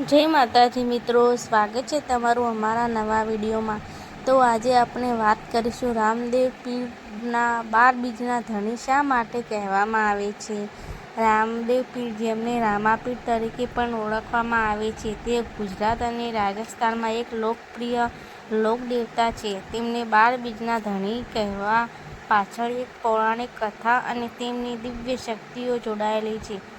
જય માતાજી મિત્રો, સ્વાગત છે તમારું અમારા નવા વિડીયોમાં. તો આજે આપણે વાત કરીશું રામદેવ પીરના બાર બીજના ધણી શા માટે કહેવામાં આવે છે? રામદેવ પીર જેમને રામાપીર તરીકે પણ ઓળખવામાં આવે છે. તે ગુજરાત અને રાજસ્થાનમાં એક લોકપ્રિય લોકદેવતા છે. તેમને બાર બીજના ધણી કહેવા પાછળ એક પૌરાણિક કથા અને તેમની દિવ્ય શક્તિઓ જોડાયેલી છે.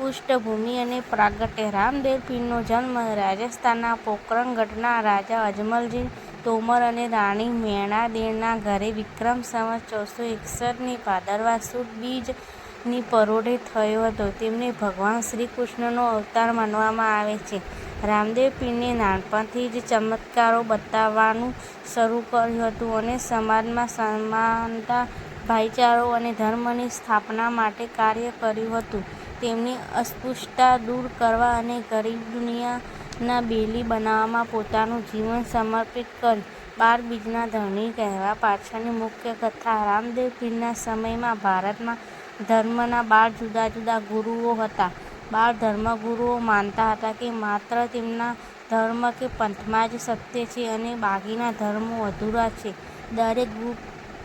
પૃષ્ઠભૂમિ અને પ્રાગટ્ય. રામદેવ પીરનો જન્મ રાજસ્થાનના પોકરણગઢના રાજા અજમલજી તોમર અને રાણી મેણાદેણના ઘરે વિક્રમ સંવત ચૌદસો એકસઠની ભાદરવા સુદ બીજની પરોઢે થયો હતો. તેમને ભગવાન શ્રી કૃષ્ણનો અવતાર માનવામાં આવે છે. રામદેવ પીરને નાનપણથી જ ચમત્કારો બતાવવાનું શરૂ કર્યું હતું અને સમાજમાં સમાનતા, ભાઈચારો અને ધર્મની સ્થાપના માટે કાર્ય કર્યું હતું. તેમની અસ્પૃશ્યતા દૂર કરવા અને ગરીબ દુનિયાના બેલી બનાવવામાં પોતાનું જીવન સમર્પિત કર્યું બાર બીજના ધણી કહેવા પાછળની મુખ્ય કથા. રામદેવ પીરના સમયમાં ભારતમાં ધર્મના બાર જુદા જુદા ગુરુઓ હતા. બાર ધર્મગુરુઓ માનતા હતા કે માત્ર તેમના ધર્મ કે પંથમાં જ સત્ય છે અને બાકીના ધર્મો અધૂરા છે. દરેક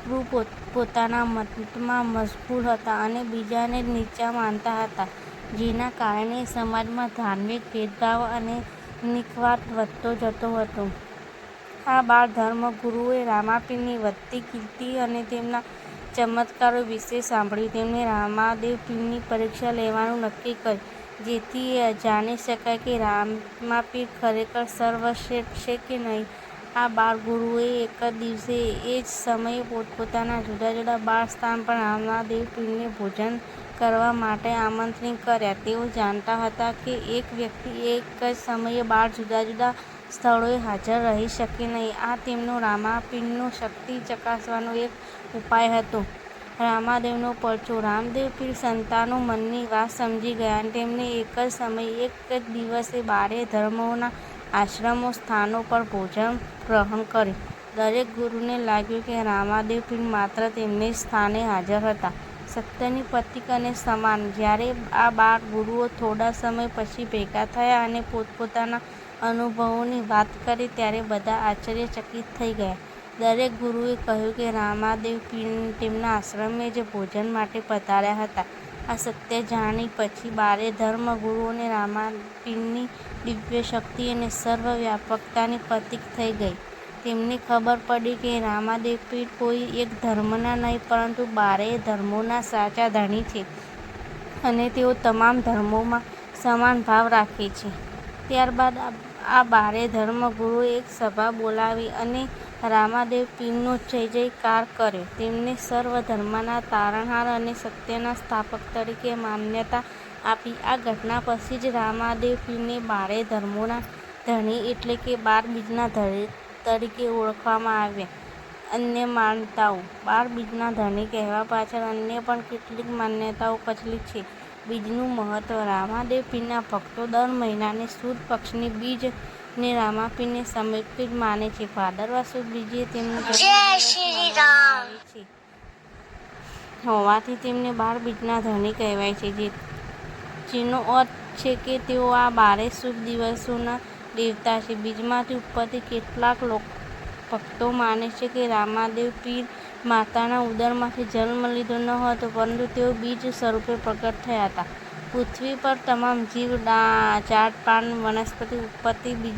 ગુરુ પોતાના મતમાં મશગુલ હતા અને બીજાને નીચા માનતા હતા, જેના કારણે સમાજમાં ધાર્મિક ભેદભાવ અને નિખવાટ વધતો જતો હતો. આ બાળ ધર્મગુરુએ રામાપીરની વધતી કીર્તિ અને તેમના ચમત્કારો વિશે સાંભળ્યું તેમણે રામાદેવ પીરની પરીક્ષા લેવાનું નક્કી કર્યું, જેથી જાણી શકાય કે રામાપીર ખરેખર સર્વશ્રેષ્ઠ છે કે નહીં. આ બાર ગુરુએ એક જ દિવસે એ જ સમયે પોતપોતાના જુદા જુદા બાર સ્થાન પર આવનાર પીરને ભોજન કરવા માટે આમંત્રિત કર્યા. તેઓ જાણતા હતા કે એક વ્યક્તિ એક જ સમયે બાર જુદા જુદા સ્થળોએ હાજર રહી શકે નહીં. આ તેમનો રામાપીરનો શક્તિ ચકાસવાનો એક ઉપાય હતો. રામાદેવનો પરચો. રામદેવ પીર સંતાનો મનની વાત સમજી ગયા અને તેમને એક જ સમયે એક જ દિવસે બારે ધર્મોના આશ્રમો, સ્થાનો પર ભોજન ગ્રહણ કર્યું. દરેક ગુરુને લાગ્યું કે રામાદેવ પીર માત્ર તેમને સ્થાને હાજર હતા. સત્યની પતિક અને સમાન. જ્યારે આ બાર ગુરુઓ થોડા સમય પછી ભેગા થયા અને પોતપોતાના અનુભવોની વાત કરી, ત્યારે બધા આશ્ચર્યચકિત થઈ ગયા. દરેક ગુરુએ કહ્યું કે રામાદેવ પીર તેમના આશ્રમે જે ભોજન માટે પધાર્યા હતા. આ સત્ય જાણી પછી બારે ધર્મગુરુઓને રામાપીરની દિવ્ય શક્તિ અને સર્વવ્યાપકતાની પ્રતીક થઈ ગઈ. તેમને ખબર પડી કે રામાદેવપીર કોઈ એક ધર્મના નહીં, પરંતુ બારેય ધર્મોના સાચા ધણી છે અને તેઓ તમામ ધર્મોમાં સમાન ભાવ રાખે છે. ત્યારબાદ આ બારે ધર્મગુરુએ એક સભા બોલાવી અને રામાદેવ પીરનો જય જયકાર કર્યો. તેમને સર્વ ધર્મના તારણહાર અને સત્યના સ્થાપક તરીકે માન્યતા આપી. આ ઘટના પછી જ રામાદેવ પીરને બારે ધર્મોના ધણી એટલે કે બાર બીજના તરીકે ઓળખવામાં આવ્યા. અન્ય માન્યતાઓ બાર બીજના ધણી કહેવા પાછળ અન્ય પણ કેટલીક માન્યતાઓ પ્રચલિત છે. બીજનું મહત્ત્વ રામાદેવ પીરના ભક્તો દર મહિનાને સુદ પક્ષની બીજને રામાપીરને સમર્પિત માને છે. ભાદરવા સુદ બીજે તેમનો જન્મદિવસ આવે છે. હોવાથી તેમને બાર બીજના ધણી કહેવાય છે. જે જેનો અર્થ છે કે તેઓ આ બારે શુભ દિવસોના દેવતા છે. બીજમાંથી ઉપરથી કેટલાક ભક્તો માને છે કે રામાદેવ પીર માતાના ઉદરમાંથી જન્મ લીધો ન હતો પરંતુ તેઓ બીજ સ્વરૂપે પ્રગટ થયા હતા. પૃથ્વી પર તમામ જીવ ઝાડ પાન, વનસ્પતિ ઉત્પત્તિ બીજ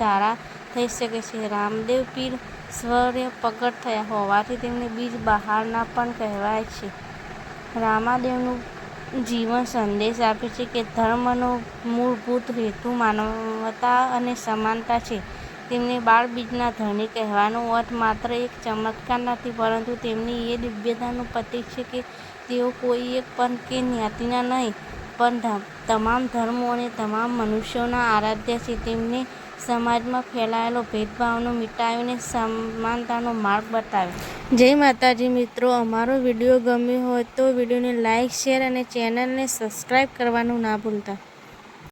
ધારા થઈ શકે છે. રામદેવ પીર સ્વર્ય પ્રગટ થયા હોવાથી તેમને બીજ બહારના પણ કહેવાય છે. રામાદેવનું જીવન સંદેશ આપે છે કે ધર્મનો મૂળભૂત હેતુ માનવતા અને સમાનતા છે. તેમને બાળ બીજના ધણી કહેવાનો અર્થ માત્ર એક ચમત્કાર નથી, પરંતુ તેમની એ દિવ્યતાનું પ્રતીક છે કે તેઓ કોઈ એક પણ કે જ્ઞાતિના નહીં. પણ તમામ ધર્મો અને તમામ મનુષ્યોના આરાધ્ય છે. તેમને સમાજમાં ફેલાયેલો ભેદભાવનો મિટાવીને સમાનતાનો માર્ગ બતાવ્યો જય માતાજી મિત્રો, અમારો વીડિયો ગમ્યો હોય તો વિડીયોને લાઇક શેર અને ચેનલને સબસ્ક્રાઈબ કરવાનું ના ભૂલતા.